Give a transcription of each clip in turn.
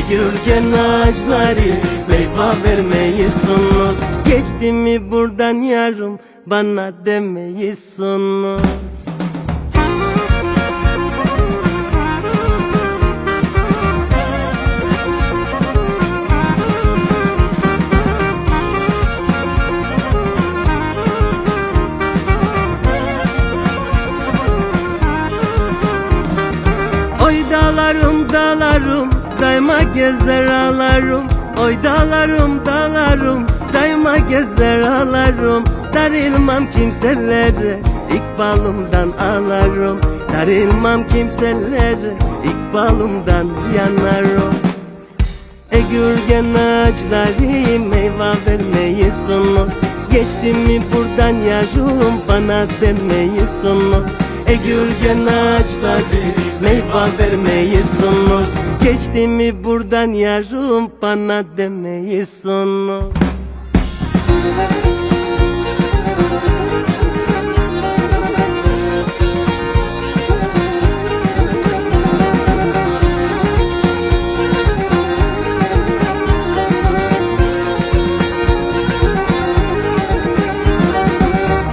Egürgen ağaçları meyve vermiyorsunuz Geçti mi buradan yarım bana demiyorsunuz Oy dağlarım dağlarım daima gezer ağlarım Oy dağlarım dağlarım. Daima gezer ağlarım Darılmam kimselere ikbalımdan ağlarım. Darılmam kimselere ikbalımdan yanarım. Egürgen ağaçları meyve vermeyisunuz. Geçti mi buradan yarım bana demeyisunuz. Egürgen ağaçları meyve vermeyisunuz Geçti mi buradan yarım bana demeyisunuz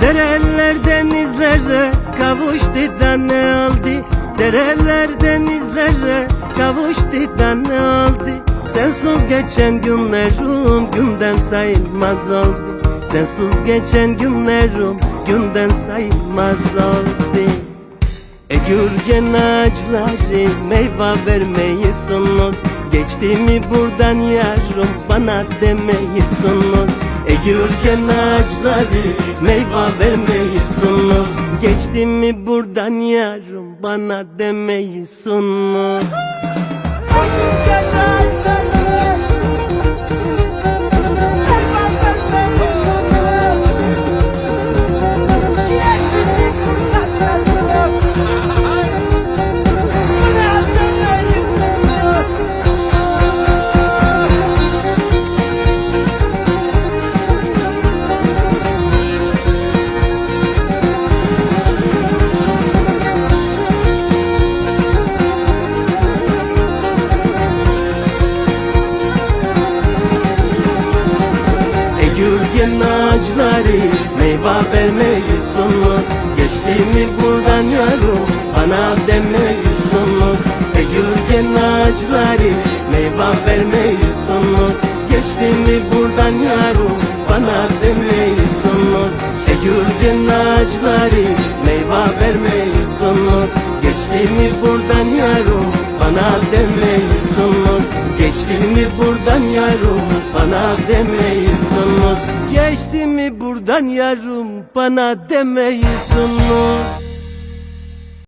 Dereler denizlere kavuştu da ne oldu? Dereler denizlere kavuştu da ne oldu? Sensiz geçen günlerim günden sayılmaz oldu. Sensiz geçen günlerim günden sayılmaz oldu. Egürgen ağaçları meyve vermeyisunuz. Geçti mi buradan yarım bana demeyisunuz. Egürgen ağaçları meyve vermeyisunuz Geçti mi buradan yarım bana demeyisunuz Egürgen ağaçları meyve vermeyisunuz Geçti mi buradan yarım bana demeyisunuz Egürgen ağaçları meyve vermeyisunuz Geçti mi buradan yarım bana demeyisunuz Egürgen ağaçları meyve vermeyisunuz Geçti mi buradan yarım bana demeyisunuz Geçti mi buradan yarım bana demeyisunuz Geçti mi buradan yarım bana demeyisunuz